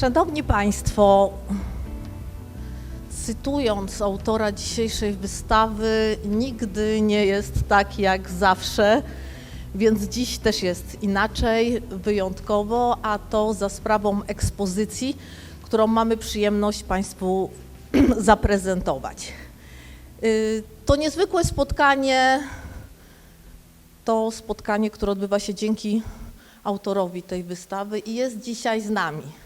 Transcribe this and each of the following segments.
Szanowni Państwo, cytując autora dzisiejszej wystawy, nigdy nie jest tak jak zawsze, więc dziś też jest inaczej, wyjątkowo, a to za sprawą ekspozycji, którą mamy przyjemność Państwu zaprezentować. Y, To niezwykłe spotkanie, to spotkanie, które odbywa się dzięki autorowi tej wystawy i jest dzisiaj z nami.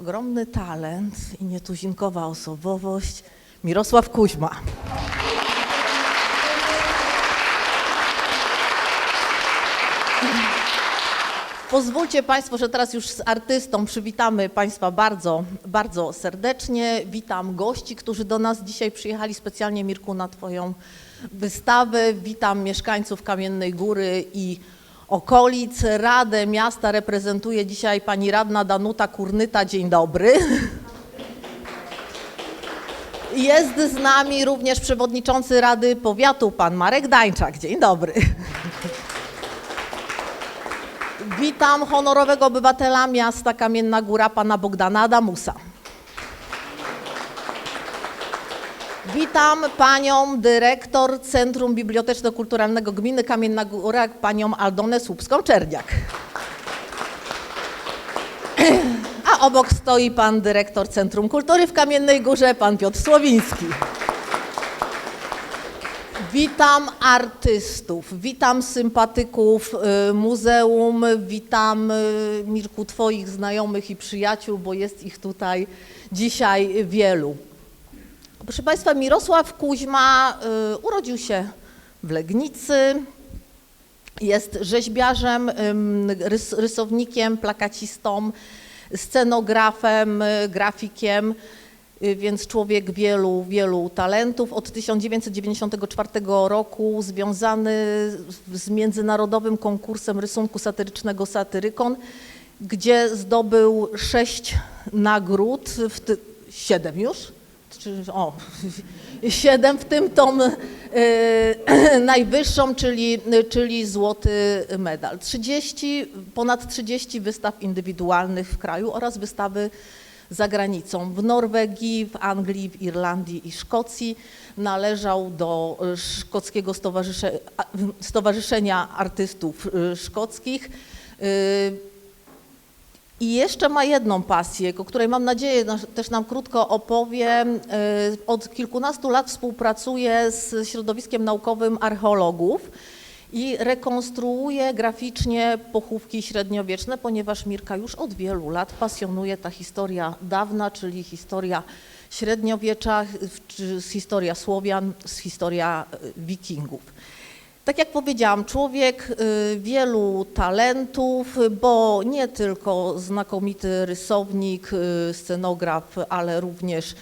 Ogromny talent i nietuzinkowa osobowość Mirosław Kuźma. Pozwólcie Państwo, że teraz już z artystą przywitamy Państwa bardzo, bardzo serdecznie. Witam gości, którzy do nas dzisiaj przyjechali specjalnie, Mirku, na Twoją wystawę. Witam mieszkańców Kamiennej Góry i okolic. Radę Miasta reprezentuje dzisiaj pani radna Danuta Kurnyta. Dzień dobry. Jest z nami również przewodniczący Rady Powiatu, pan Marek Dańczak. Dzień dobry. Witam honorowego obywatela miasta Kamienna Góra, pana Bogdana Adamusa. Witam panią dyrektor Centrum Biblioteczno-Kulturalnego Gminy Kamienna Góra, panią Aldonę Słupską-Czerniak. A obok stoi pan dyrektor Centrum Kultury w Kamiennej Górze, pan Piotr Słowiński. Witam artystów, witam sympatyków y, muzeum, witam y, Mirku Twoich znajomych i przyjaciół, bo jest ich tutaj dzisiaj wielu. Proszę Państwa, Mirosław Kuźma y, urodził się w Legnicy, jest rzeźbiarzem, rysownikiem, plakacistą, scenografem, y, grafikiem, y, więc człowiek wielu, wielu talentów. Od 1994 roku związany z międzynarodowym konkursem rysunku satyrycznego Satyrykon, gdzie zdobył sześć nagród, w ty, siedem już? Czy, o, siedem, w tym tą y, najwyższą, czyli, czyli złoty medal. 30, ponad 30 wystaw indywidualnych w kraju oraz wystawy za granicą. W Norwegii, w Anglii, w Irlandii i Szkocji należał do Szkockiego Stowarzysze, Stowarzyszenia Artystów Szkockich. Y, i jeszcze ma jedną pasję, o której mam nadzieję nas- też nam krótko opowie. Y, Od kilkunastu lat współpracuje z środowiskiem naukowym archeologów i rekonstruuje graficznie pochówki średniowieczne, ponieważ Mirka już od wielu lat pasjonuje ta historia dawna, czyli historia średniowiecza, historia Słowian, historia y, Wikingów. Tak jak powiedziałam, człowiek y, wielu talentów, bo nie tylko znakomity rysownik, y, scenograf, ale również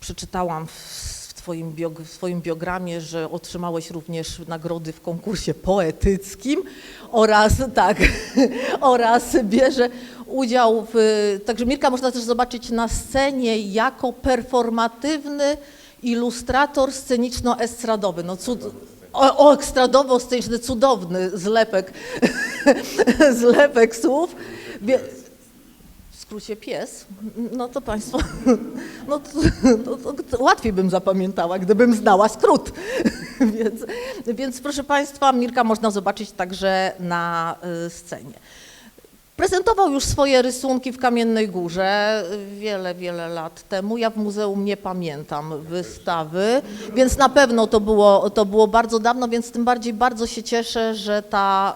przeczytałam w twoim, biog- w biogramie, że otrzymałeś również nagrody w konkursie poetyckim oraz tak, oraz bierze udział w, także Mirka można też zobaczyć na scenie jako performatywny ilustrator sceniczno-estradowy. No cud, o, o ekstradowo-sceniczny, cudowny zlepek, zlepek słów. W skrócie pies, no to Państwo, no to, to, to, to łatwiej bym zapamiętała, gdybym znała skrót. więc, więc proszę Państwa, Mirka można zobaczyć także na y, scenie. Prezentował już swoje rysunki w Kamiennej Górze y, wiele, wiele lat temu. Ja w muzeum nie pamiętam wystawy, więc na pewno to było, to było bardzo dawno, więc tym bardziej bardzo się cieszę, że ta,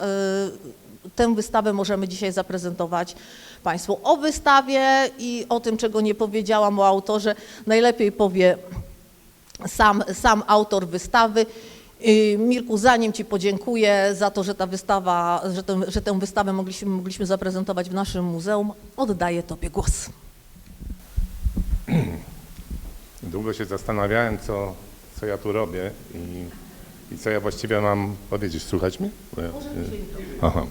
y, tę wystawę możemy dzisiaj zaprezentować Państwu. O wystawie i o tym, czego nie powiedziałam o autorze, najlepiej powie sam, sam autor wystawy. Y, Mirku, zanim Ci podziękuję za to, że ta wystawa, że, tę- że tę wystawę mogliśmy, mogliśmy zaprezentować w naszym muzeum, oddaję Tobie głos. Długo się zastanawiałem, co, co ja tu robię i, i co ja właściwie mam powiedzieć. Słuchać mnie? Aha.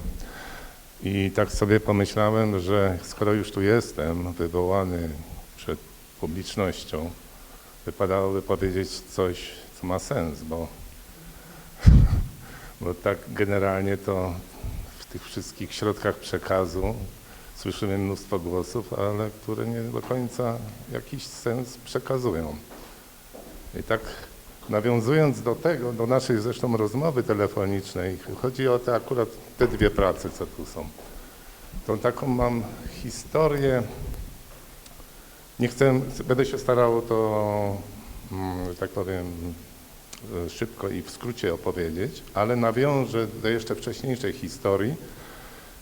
I tak sobie pomyślałem, że skoro już tu jestem, wywołany przed publicznością, wypadałoby powiedzieć coś, co ma sens, bo, bo tak generalnie to w tych wszystkich środkach przekazu słyszymy mnóstwo głosów, ale które nie do końca jakiś sens przekazują. I tak nawiązując do tego, do naszej zresztą rozmowy telefonicznej, chodzi o te akurat te dwie prace, co tu są. Tą taką mam historię, nie chcę, będę się starał to, mm, tak powiem, szybko i w skrócie opowiedzieć, ale nawiążę do jeszcze wcześniejszej historii,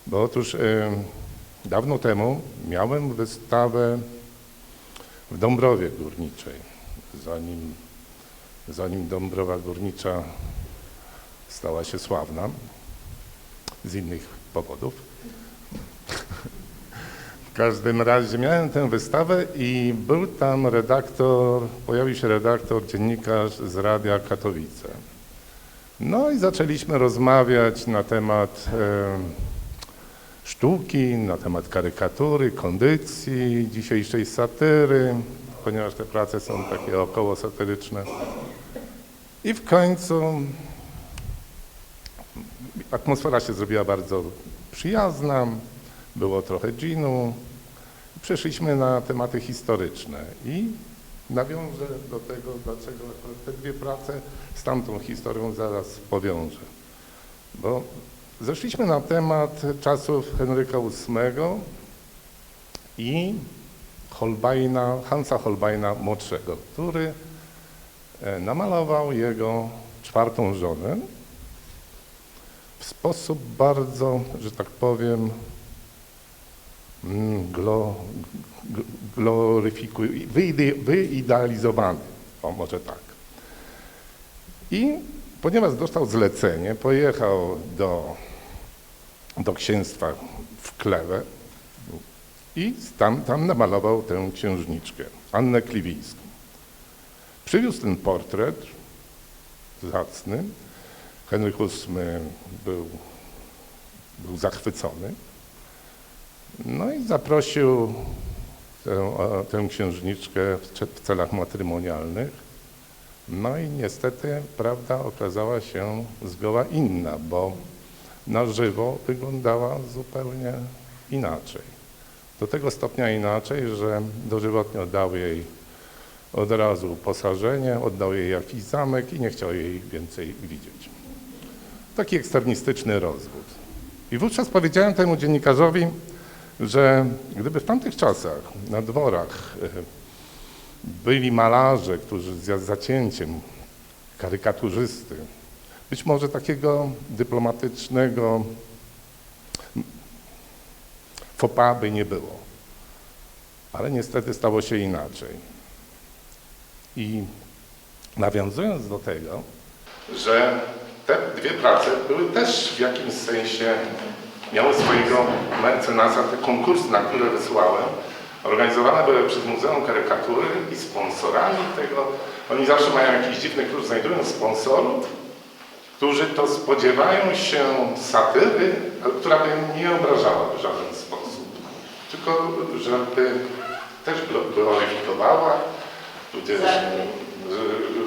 bo otóż e, dawno temu miałem wystawę w Dąbrowie Górniczej, zanim, zanim Dąbrowa Górnicza stała się sławna z innych powodów. W każdym razie miałem tę wystawę i był tam redaktor, pojawił się redaktor, dziennikarz z Radia Katowice. No i zaczęliśmy rozmawiać na temat e, sztuki, na temat karykatury, kondycji, dzisiejszej satyry, ponieważ te prace są takie około satyryczne. I w końcu atmosfera się zrobiła bardzo przyjazna, było trochę ginu. Przeszliśmy na tematy historyczne i nawiążę do tego, dlaczego te dwie prace z tamtą historią zaraz powiążę. Bo zeszliśmy na temat czasów Henryka VIII i Holbeina, Hansa Holbeina młodszego, który e, namalował jego czwartą żonę w sposób bardzo, że tak powiem, glo, g- gloryfikuj, wyide, wyidealizowany, o może tak. I ponieważ dostał zlecenie, pojechał do, do księstwa w Klewę i tam, tam namalował tę księżniczkę, Annę Kliwińską. Przywiózł ten portret zacny. Henryk VIII był, był zachwycony. No i zaprosił tę, tę księżniczkę w celach matrymonialnych. No i niestety prawda okazała się zgoła inna, bo na żywo wyglądała zupełnie inaczej. Do tego stopnia inaczej, że dożywotnio dał jej od razu uposażenie, oddał jej jakiś zamek i nie chciał jej więcej widzieć. Taki eksternistyczny rozwód. I wówczas powiedziałem temu dziennikarzowi, że gdyby w tamtych czasach na dworach e, byli malarze, którzy z zacięciem, karykaturzysty, być może takiego dyplomatycznego fopa by nie było. Ale niestety stało się inaczej. I nawiązując do tego, że te dwie prace były też w jakimś sensie, miały swojego mecenasa, te konkursy, na które wysłałem, organizowane były przez Muzeum Karykatury i sponsorami tego, oni zawsze mają jakiś dziwny klucz, znajdują sponsorów, którzy to spodziewają się satyry, która by nie obrażała w żaden sposób, tylko żeby też glo- gloryfikowała, tudzież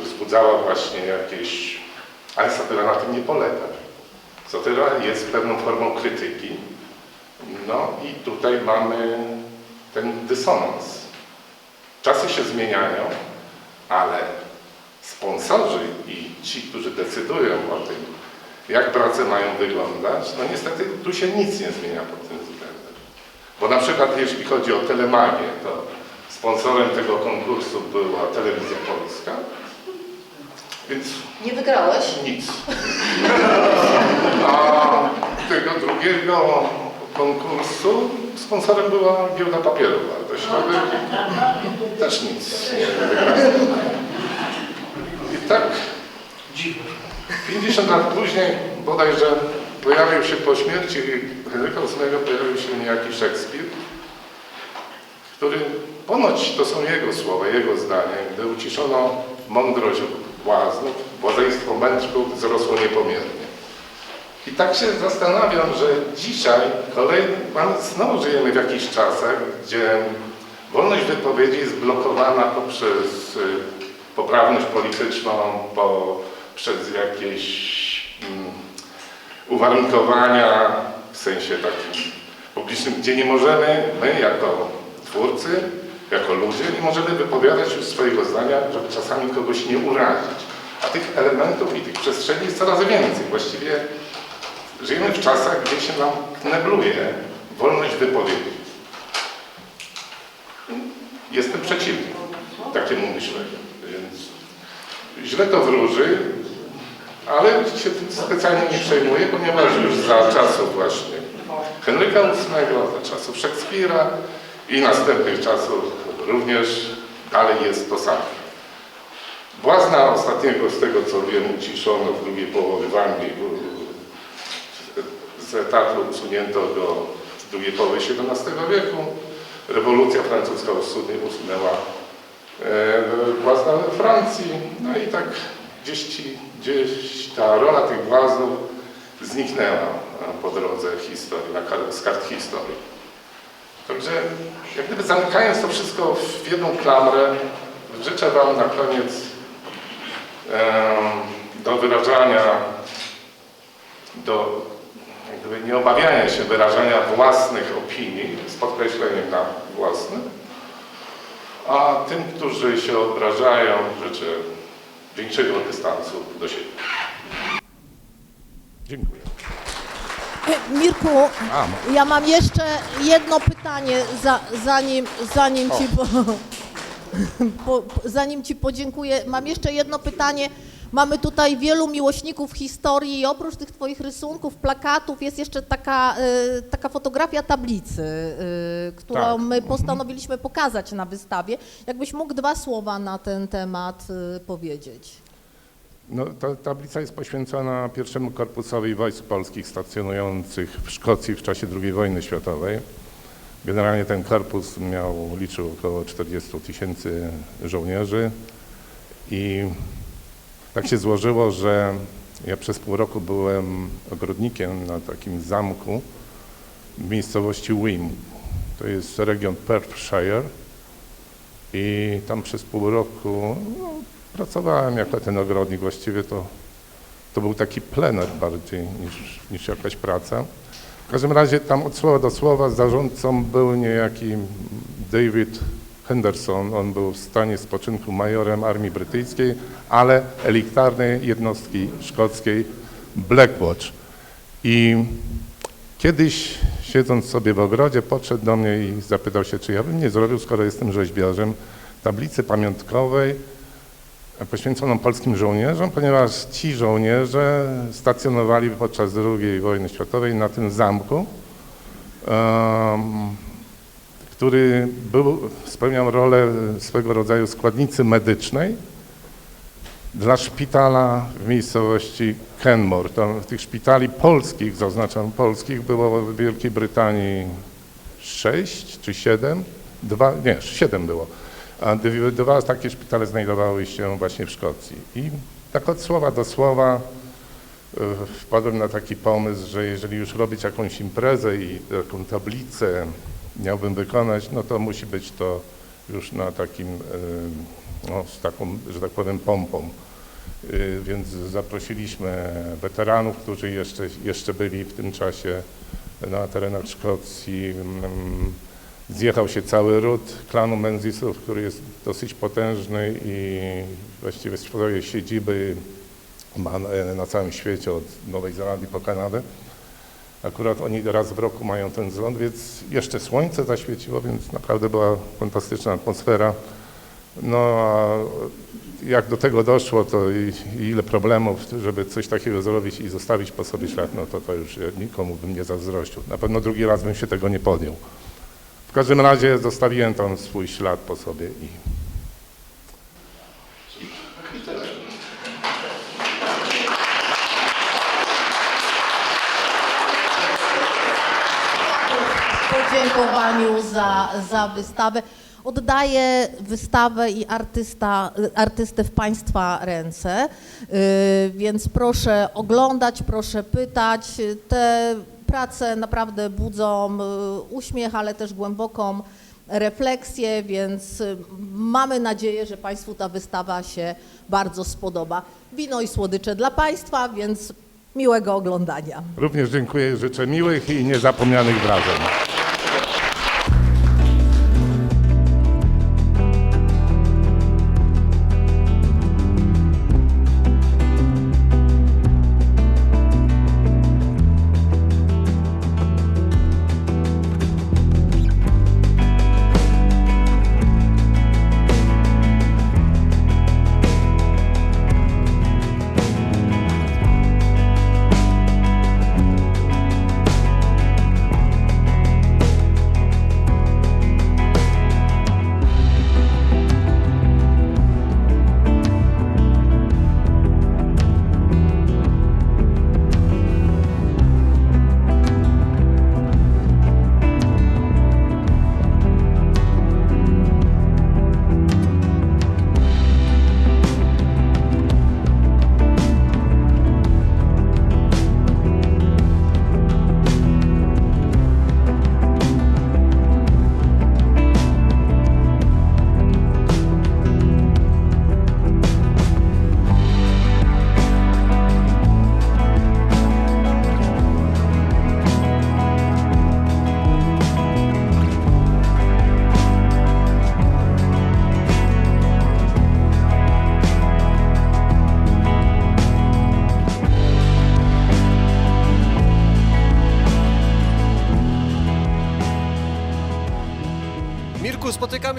wzbudzała właśnie jakieś... Ale satyra na tym nie polega. Satyra jest pewną formą krytyki. No i tutaj mamy ten dysonans. Czasy się zmieniają, ale sponsorzy i ci, którzy decydują o tym, jak prace mają wyglądać, no niestety tu się nic nie zmienia pod tym względem. Bo na przykład jeśli chodzi o telemagię, to sponsorem tego konkursu była Telewizja Polska, więc Nie wygrałeś? nic. A tego drugiego konkursu sponsorem była giełda papierów wartościowych. Też nic nie. I tak 50 lat później bodajże pojawił się po śmierci Henryka VIII pojawił się niejaki Szekspir, który ponoć to są jego słowa, jego zdanie, gdy uciszono mądrość błaznów, błazeństwo mędrków wzrosło niepomiernie. I tak się zastanawiam, że dzisiaj kolejny, mamy, znowu żyjemy w jakichś czasach, gdzie wolność wypowiedzi jest blokowana poprzez y, poprawność polityczną, po, przez jakieś mm, uwarunkowania w sensie takim publicznym, gdzie nie możemy, my jako twórcy, jako ludzie, nie możemy wypowiadać już swojego zdania, żeby czasami kogoś nie urazić. A tych elementów i tych przestrzeni jest coraz więcej. Właściwie żyjemy w czasach, gdzie się nam knebluje wolność wypowiedzi. Jestem przeciwny takiemu myśleniu. Więc źle to wróży, ale się tym specjalnie nie przejmuję, ponieważ już za czasów właśnie Henryka VIII, za czasów Szekspira i następnych czasów również dalej jest to samo. Błazna ostatniego, z tego co wiem, uciszono w drugiej połowie w Anglii. Z etatu usunięto go w drugiej połowie XVII wieku. Rewolucja francuska usunęła e, błazna we Francji. No i tak gdzieś, ci, gdzieś ta rola tych błaznów zniknęła e, po drodze historii, z kart historii. Także jak gdyby zamykając to wszystko w jedną klamrę, życzę Wam na koniec em, do wyrażania, do jak gdyby nie obawiania się wyrażania własnych opinii, z podkreśleniem na własnych, a tym, którzy się obrażają, życzę większego dystansu do siebie. Dziękuję. Mirku, A, ja mam jeszcze jedno pytanie, za, zanim, zanim, ci po, po, po- zanim Ci podziękuję. Mam jeszcze jedno pytanie. Mamy tutaj wielu miłośników historii i oprócz tych Twoich rysunków, plakatów jest jeszcze taka, y, taka fotografia tablicy, y, którą Tak. my postanowiliśmy pokazać na wystawie. Jakbyś mógł dwa słowa na ten temat y, powiedzieć. No, ta tablica jest poświęcona pierwszemu korpusowi wojsk polskich stacjonujących w Szkocji w czasie II wojny światowej. Generalnie ten korpus miał, liczył około 40 tysięcy żołnierzy i tak się złożyło, że ja przez pół roku byłem ogrodnikiem na takim zamku w miejscowości Wim. To jest region Perthshire i tam przez pół roku no, Pracowałem jako ten ogrodnik, właściwie to, to był taki plener bardziej niż, niż jakaś praca. W każdym razie tam od słowa do słowa zarządcą był niejaki David Henderson. On był w stanie spoczynku majorem armii brytyjskiej, ale elitarnej jednostki szkockiej Blackwatch. I kiedyś siedząc sobie w ogrodzie podszedł do mnie i zapytał się, czy ja bym nie zrobił, skoro jestem rzeźbiarzem, tablicy pamiątkowej poświęconą polskim żołnierzom, ponieważ ci żołnierze stacjonowali podczas II wojny światowej na tym zamku, który był, spełniał rolę swego rodzaju składnicy medycznej dla szpitala w miejscowości Kenmore. Tam tych szpitali polskich, zaznaczam polskich, było w Wielkiej Brytanii sześć czy siedem, dwa, nie, siedem było. Dwa takie szpitale znajdowały się właśnie w Szkocji. I tak od słowa do słowa e, wpadłem na taki pomysł, że jeżeli już robić jakąś imprezę i taką tablicę miałbym wykonać, no to musi być to już na takim, e, no, z taką, że tak powiem, pompą. Y, Więc zaprosiliśmy weteranów, którzy jeszcze, jeszcze byli w tym czasie na terenach Szkocji. Zjechał się cały ród klanu Menzisów, który jest dosyć potężny i właściwie swoje siedziby ma na- całym świecie, od Nowej Zelandii po Kanadę. Akurat oni raz w roku mają ten zlot, więc jeszcze słońce zaświeciło, więc naprawdę była fantastyczna atmosfera. No a jak do tego doszło, to i, i ile problemów, żeby coś takiego zrobić i zostawić po sobie ślad, no to to już nikomu bym nie zazdrościł. Na pewno drugi raz bym się tego nie podjął. W każdym razie zostawiłem tam swój ślad po sobie i podziękowaniu za, za wystawę. Oddaję wystawę i artysta, artystę w Państwa ręce, yy, więc proszę oglądać, proszę pytać. Te prace naprawdę budzą yy, uśmiech, ale też głęboką refleksję, więc yy, mamy nadzieję, że Państwu ta wystawa się bardzo spodoba. Wino i słodycze dla Państwa, więc miłego oglądania. również dziękuję, życzę miłych i niezapomnianych wrażeń.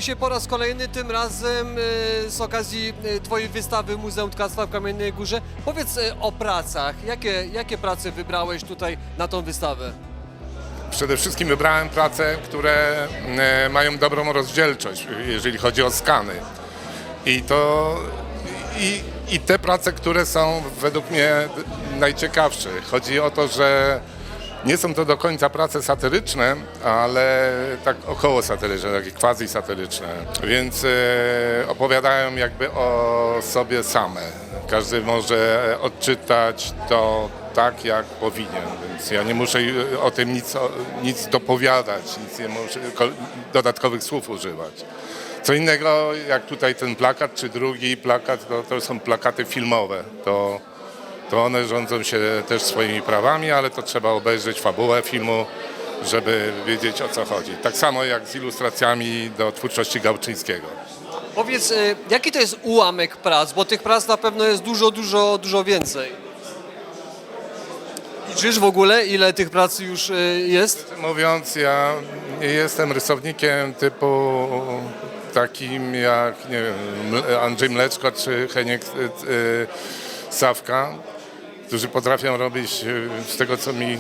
Spotykamy się po raz kolejny, tym razem e, z okazji e, Twojej wystawy Muzeum Tkactwa w Kamiennej Górze. Powiedz e, o pracach. Jakie, jakie prace wybrałeś tutaj na tą wystawę? Przede wszystkim wybrałem prace, które mają dobrą rozdzielczość, jeżeli chodzi o skany. I to i, i te prace, które są według mnie najciekawsze. Chodzi o to, że nie są to do końca prace satyryczne, ale tak około satyryczne, takie quasi satyryczne. Więc e, opowiadają jakby o sobie same. Każdy może odczytać to tak, jak powinien, więc ja nie muszę o tym nic, nic dopowiadać, nic nie muszę ko- dodatkowych słów używać. Co innego, jak tutaj ten plakat, czy drugi plakat, to, to są plakaty filmowe. To, to one rządzą się też swoimi prawami, ale to trzeba obejrzeć fabułę filmu, żeby wiedzieć o co chodzi. Tak samo jak z ilustracjami do twórczości Gałczyńskiego. Powiedz, e, jaki to jest ułamek prac, bo tych prac na pewno jest dużo, dużo, dużo więcej. Liczysz w ogóle, ile tych prac już e, jest? Mówiąc, ja nie jestem rysownikiem typu takim jak nie wiem, Andrzej Mleczko czy Heniek y, y, Sawka, którzy potrafią robić y, z tego co mi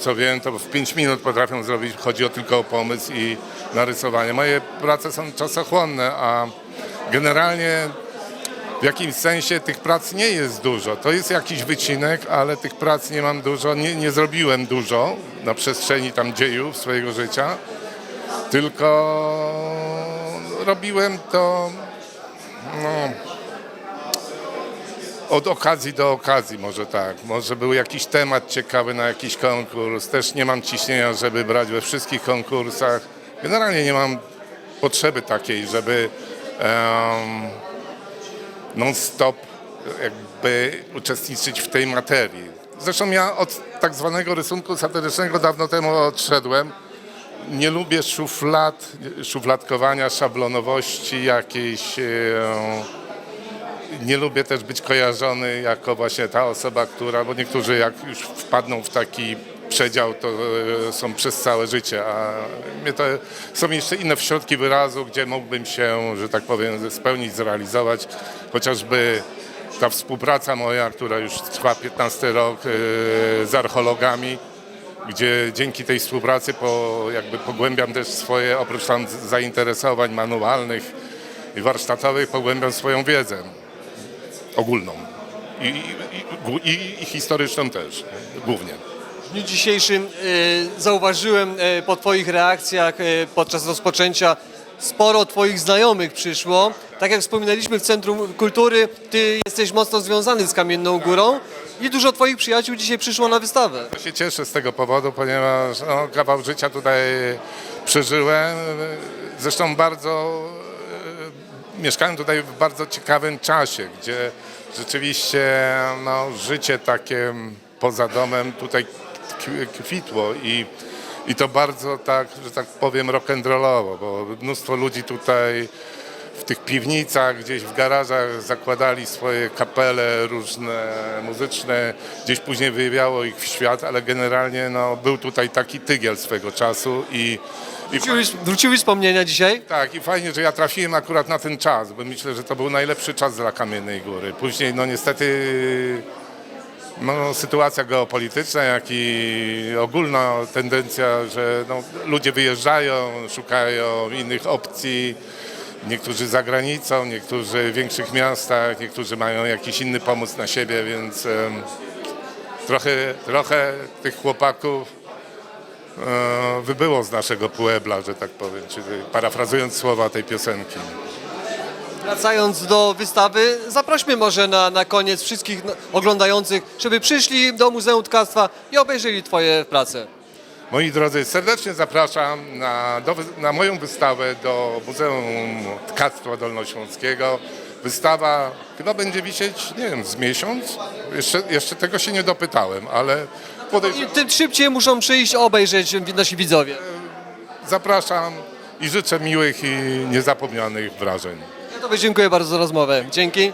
co wiem, to w 5 minut potrafią zrobić, chodzi o tylko o pomysł i narysowanie. Moje prace są czasochłonne, a generalnie w jakimś sensie tych prac nie jest dużo. To jest jakiś wycinek, ale tych prac nie mam dużo. Nie, nie zrobiłem dużo na przestrzeni tam dziejów swojego życia, tylko robiłem to no, od okazji do okazji, może tak. Może był jakiś temat ciekawy na jakiś konkurs. Też nie mam ciśnienia, żeby brać we wszystkich konkursach. Generalnie nie mam potrzeby takiej, żeby em, non-stop jakby uczestniczyć w tej materii. Zresztą ja od tak zwanego rysunku satyrycznego dawno temu odszedłem. Nie lubię szuflad, szufladkowania, szablonowości jakiejś. e, Nie lubię też być kojarzony jako właśnie ta osoba, która, bo niektórzy jak już wpadną w taki przedział, to e, są przez całe życie, a mnie to są jeszcze inne środki wyrazu, gdzie mógłbym się, że tak powiem, spełnić, zrealizować. Chociażby ta współpraca moja, która już trwa 15 rok e, z archeologami, gdzie dzięki tej współpracy po, jakby pogłębiam też swoje, oprócz tam zainteresowań manualnych i warsztatowych, pogłębiam swoją wiedzę ogólną i, i, i, i historyczną też, głównie. W dniu dzisiejszym e, zauważyłem e, po Twoich reakcjach e, podczas rozpoczęcia sporo Twoich znajomych przyszło. Tak jak wspominaliśmy w Centrum Kultury, Ty jesteś mocno związany z Kamienną Górą i dużo Twoich przyjaciół dzisiaj przyszło na wystawę. Ja się cieszę z tego powodu, ponieważ no, kawał życia tutaj przeżyłem. Zresztą bardzo mieszkałem tutaj w bardzo ciekawym czasie, gdzie rzeczywiście no, życie takie poza domem tutaj kwi- kwitło i, i to bardzo tak, że tak powiem rock'n'rollowo, bo mnóstwo ludzi tutaj w tych piwnicach, gdzieś w garażach zakładali swoje kapele różne muzyczne, gdzieś później wyjawiało ich w świat, ale generalnie no, był tutaj taki tygiel swego czasu i, i Wróciły, wróciły wspomnienia dzisiaj? tak, i fajnie, że ja trafiłem akurat na ten czas, bo myślę, że to był najlepszy czas dla Kamiennej Góry. Później, no niestety, no, sytuacja geopolityczna, jak i ogólna tendencja, że no, ludzie wyjeżdżają, szukają innych opcji. Niektórzy za granicą, niektórzy w większych miastach, niektórzy mają jakiś inny pomysł na siebie, więc em, trochę, trochę tych chłopaków wybyło z naszego puebla, że tak powiem, czyli parafrazując słowa tej piosenki. Wracając do wystawy, zaprośmy może na, na koniec wszystkich no, oglądających, żeby przyszli do Muzeum Tkactwa i obejrzeli Twoje prace. Moi drodzy, serdecznie zapraszam na, do, na moją wystawę do Muzeum Tkactwa Dolnośląskiego. Wystawa chyba będzie wisieć, nie wiem, z miesiąc? Jeszcze, jeszcze tego się nie dopytałem, ale podejrzewam. I tym szybciej muszą przyjść obejrzeć nasi widzowie. Zapraszam i życzę miłych i niezapomnianych wrażeń. Ja Tobie dziękuję bardzo za rozmowę. Dzięki.